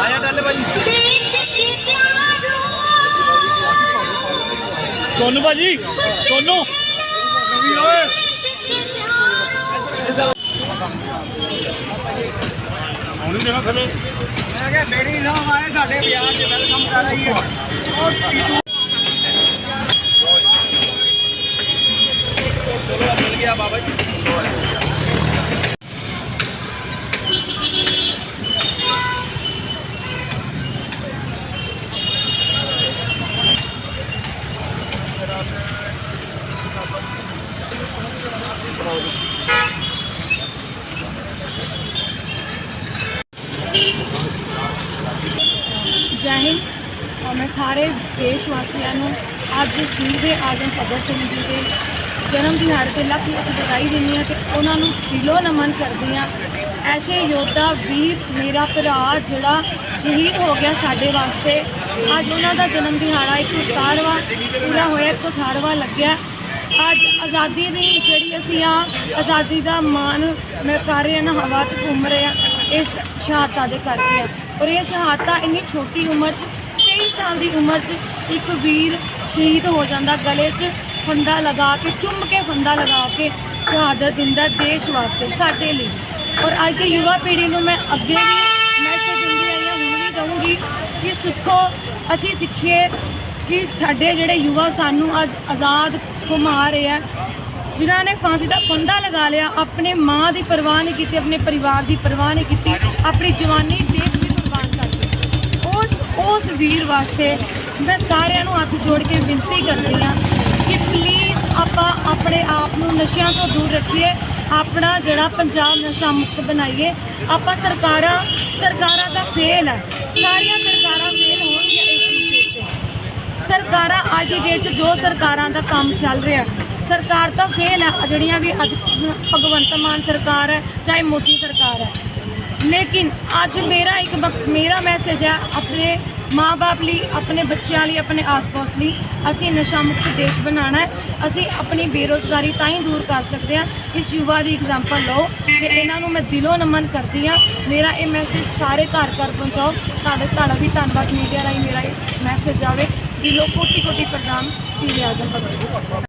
ਆਇਆ ਡਾਲੇ ਭਾਜੀ ਸੋਨੂ ਭਾਜੀ ਸੋਨੂ। ਰਵੀ ਓਏ ਹੁਣ ਵੀ ਦੇਣਾ ਥੱਲੇ। ਮੈਂ ਕਿਹਾ ਮੇਰੀ ਨਾ ਆਏ ਸਾਡੇ ਵਿਆਹ 'ਚ ਵੈਲਕਮ ਕਰ ਰਹੀ ਹੈ। ਚਲੋ ਮਿਲ ਗਿਆ ਬਾਬਾ ਜੀ। ਜੈ। ਹਿੰਦ। ਔਰ ਮੈਂ ਸਾਰੇ ਦੇਸ਼ ਵਾਸੀਆਂ ਨੂੰ ਅੱਜ ਸ਼ਹੀਦ ਆਜ਼ਮ ਭਗਤ ਸਿੰਘ ਜੀ ਦੇ ਜਨਮ ਦਿਹਾੜੇ ਤੇ ਲੱਖ ਲੱਖ ਵਧਾਈ ਦਿੰਦੀ ਹਾਂ ਤੇ ਉਹਨਾਂ ਨੂੰ ਦਿਲੋਂ ਨਮਨ ਕਰਦੀ ਹਾਂ। ਐਸੇ ਯੋਧਾ ਵੀਰ ਮੇਰਾ ਭਰਾ ਜਿਹੜਾ ਸ਼ਹੀਦ ਹੋ ਗਿਆ ਸਾਡੇ ਵਾਸਤੇ, ਅੱਜ ਉਹਨਾਂ ਦਾ ਜਨਮ ਦਿਹਾੜਾ 117ਵਾਂ ਪੂਰਾ ਹੋਇਆ 118ਵਾਂ ਲੱਗਿਆ। ਅੱਜ ਆਜ਼ਾਦੀ ਦੀ ਜਿਹੜੀ ਅਸੀਂ ਆ, ਆਜ਼ਾਦੀ ਦਾ ਮਾਣ ਮੈਂ ਕਰ ਰਹੇ ਹਾਂ ਨਾ, ਹਵਾ 'ਚ ਘੁੰਮ ਰਹੇ ਹਾਂ, ਇਸ ਸ਼ਹਾਦਤਾਂ ਦੇ ਕਰਕੇ ਆ। ਔਰ ਇਹ ਸ਼ਹਾਦਤਾਂ ਇੰਨੀ ਛੋਟੀ ਉਮਰ 'ਚ 23 ਸਾਲ ਦੀ ਉਮਰ 'ਚ ਇੱਕ ਵੀਰ ਸ਼ਹੀਦ ਹੋ ਜਾਂਦਾ, ਗਲੇ 'ਚ ਫੰਦਾ ਲਗਾ ਕੇ, ਚੁੰਮ ਕੇ ਫੰਦਾ ਲਗਾ ਕੇ ਸ਼ਹਾਦਤ ਦਿੰਦਾ ਦੇਸ਼ ਵਾਸਤੇ, ਸਾਡੇ ਲਈ। ਔਰ ਅੱਜ ਦੀ ਯੁਵਾ ਪੀੜ੍ਹੀ ਨੂੰ ਮੈਂ ਅੱਗੇ ਵੀ ਮੈਸੇਜ ਦਿੰਦੀ ਆਈ ਹਾਂ, ਹੁਣ ਵੀ ਦਊਂਗੀ ਕਿ ਸਿੱਖੋ, ਅਸੀਂ ਸਿੱਖੀਏ ਕਿ ਸਾਡੇ ਜਿਹੜੇ ਯੁਵਾ ਸਾਨੂੰ ਅੱਜ ਆਜ਼ਾਦ ਘੁਮਾ ਰਹੇ ਆ, ਜਿਨ੍ਹਾਂ ਨੇ ਫਾਂਸੀ ਦਾ ਫੰਦਾ ਲਗਾ ਲਿਆ, ਆਪਣੇ ਮਾਂ ਦੀ ਪਰਵਾਹ ਨਹੀਂ ਕੀਤੀ, ਆਪਣੇ ਪਰਿਵਾਰ ਦੀ ਪਰਵਾਹ ਨਹੀਂ ਕੀਤੀ, ਆਪਣੀ ਜਵਾਨੀ ਦੇਸ਼ ਲਈ ਕੁਰਬਾਨ ਕਰ ਦਿੱਤੀ ਉਸ ਉਸ ਵੀਰ ਵਾਸਤੇ ਮੈਂ ਸਾਰਿਆਂ ਨੂੰ ਹੱਥ ਜੋੜ ਕੇ ਬੇਨਤੀ ਕਰਦੀ ਹਾਂ ਕਿ ਪਲੀਜ਼ ਆਪਾਂ ਆਪਣੇ ਆਪ ਨੂੰ ਨਸ਼ਿਆਂ ਤੋਂ ਦੂਰ ਰੱਖੀਏ, ਆਪਣਾ ਜਿਹੜਾ ਪੰਜਾਬ ਨਸ਼ਾ ਮੁਕਤ ਬਣਾਈਏ। ਆਪਾਂ ਸਰਕਾਰਾਂ ਸਰਕਾਰਾਂ ਦਾ ਫੇਲ ਹੈ ਸਾਰੀਆਂ ਸਰਕਾਰਾਂ ਫੇਲ ਹੋਣਗੀਆਂ ਇਸ ਚੀਜ਼ ਤੇ ਸਰਕਾਰਾਂ ਅੱਜ ਦੀ ਡੇਟ 'ਚ ਜੋ ਸਰਕਾਰਾਂ ਦਾ ਕੰਮ ਚੱਲ ਰਿਹਾ, ਸਰਕਾਰ ਤਾਂ ਫੇਲ ਹੈ ਜਿਹੜੀਆਂ ਵੀ ਅੱਜ ਭਗਵੰਤ ਮਾਨ ਸਰਕਾਰ ਹੈ, ਚਾਹੇ ਮੋਦੀ ਸਰਕਾਰ ਹੈ। ਲੇਕਿਨ ਅੱਜ ਮੇਰਾ ਇੱਕ ਮਕਸ ਮੇਰਾ ਮੈਸੇਜ ਹੈ ਆਪਣੇ ਮਾਪੇ ਲਈ, ਆਪਣੇ ਬੱਚਿਆਂ ਲਈ, ਆਪਣੇ ਆਸ-ਪਾਸ ਲਈ, ਅਸੀਂ ਨਸ਼ਾ ਮੁਕਤ ਦੇਸ਼ ਬਣਾਉਣਾ ਹੈ, ਅਸੀਂ ਆਪਣੀ ਬੇਰੋਜ਼ਗਾਰੀ ਤਾਂ ਹੀ ਦੂਰ ਕਰ ਸਕਦੇ ਹਾਂ। ਇਸ ਯੁਵਾ ਦੀ ਐਗਜ਼ਾਮਪਲ ਲਓ, ਤੇ ਇਹਨਾਂ ਨੂੰ ਮੈਂ ਦਿਲੋਂ ਨਮਨ ਕਰਦੀ ਹਾਂ। ਮੇਰਾ ਇਹ ਮੈਸੇਜ ਸਾਰੇ ਘਰ ਘਰ ਪਹੁੰਚਾਓ। ਤੁਹਾਡੇ ਤੁਹਾਡਾ ਵੀ ਧੰਨਵਾਦ ਮੀਡੀਆ ਰਾਹੀਂ ਮੇਰਾ ਇਹ ਮੈਸੇਜ ਜਾਵੇ ਦਿਲੋਂ ਕੋਟੀ ਕੋਟੀ ਪ੍ਰਣਾਮ ਸ਼੍ਰੀ ਆਜ਼ਮ ਭਗਤ। ਜੀ